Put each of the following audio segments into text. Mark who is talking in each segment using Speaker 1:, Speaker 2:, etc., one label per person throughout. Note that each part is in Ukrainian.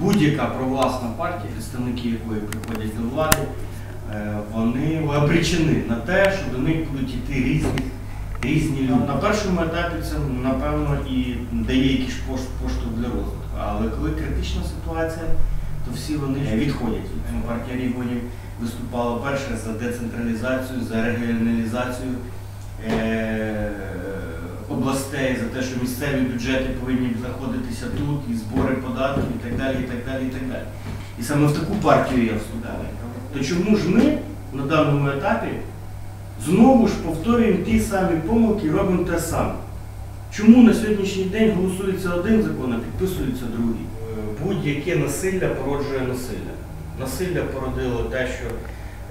Speaker 1: будь-яка провласна партія, представники якої приходять до влади, е, вони обречені на те, що до них будуть йти різні, різні люди. На першому етапі це, напевно, і дає якийсь пош- поштовх для розвитку. Але коли критична ситуація, то всі вони відходять. Партія регіонів виступала перше за децентралізацію, за регіоналізацію е, областей, за те, що місцеві бюджети повинні знаходитися тут, і збори податків, і так далі, і так далі, і так далі. І саме в таку партію я вступав. То чому ж ми на даному етапі знову ж повторюємо ті самі помилки і робимо те саме? Чому на сьогоднішній день голосується один закон, а підписується другий? Будь-яке насилля породжує насилля. Насилля породило те, що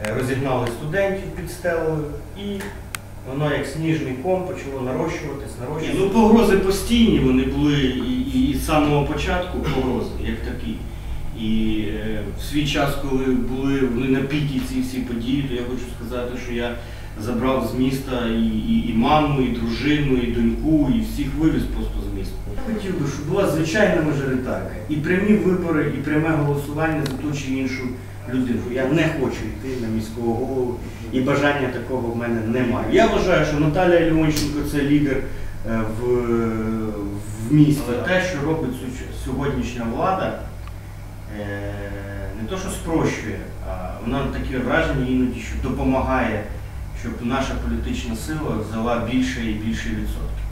Speaker 1: е, розігнали студентів під стелею, і воно як сніжний ком почало нарощуватись, нарощуватись. Ну, погрози постійні вони були і, і, з самого початку погрози, як такі. І е, в свій час, коли були вони на піті ці всі події, то я хочу сказати, що я забрав з міста і, і, і маму, і дружину, і доньку, і всіх вивіз просто з міста. Я хотів би, щоб була звичайна мажоритарка, і прямі вибори, і пряме голосування за ту чи іншу людину. Я не хочу йти на міського голову, і бажання такого в мене немає. Я вважаю, що Наталія Леонченко це лідер е, в, в місті. Те, що робить сьогоднішня влада, е, не то, що спрощує, а вона таке враження іноді, що допомагає, щоб наша політична сила взяла більше і більше відсотків.